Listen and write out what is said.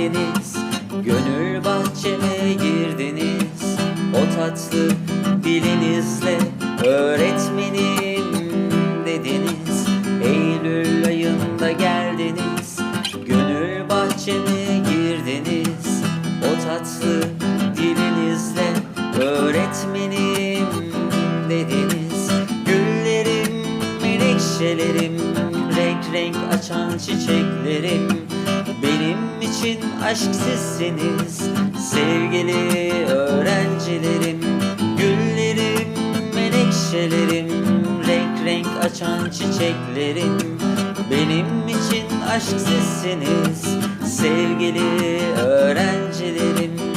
geldiniz. Gönül bahçeme girdiniz. O tatlı dilinizle öğretmenim dediniz. Eylül ayında geldiniz. Gönül bahçeme girdiniz. O tatlı dilinizle öğretmenim dediniz. Güllerim, menekşelerim Renk renk açan çiçeklerim için aşk sizsiniz. Sevgili öğrencilerim Güllerim, menekşelerim Renk renk açan çiçeklerim. Benim için aşk sizsiniz. Sevgili öğrencilerim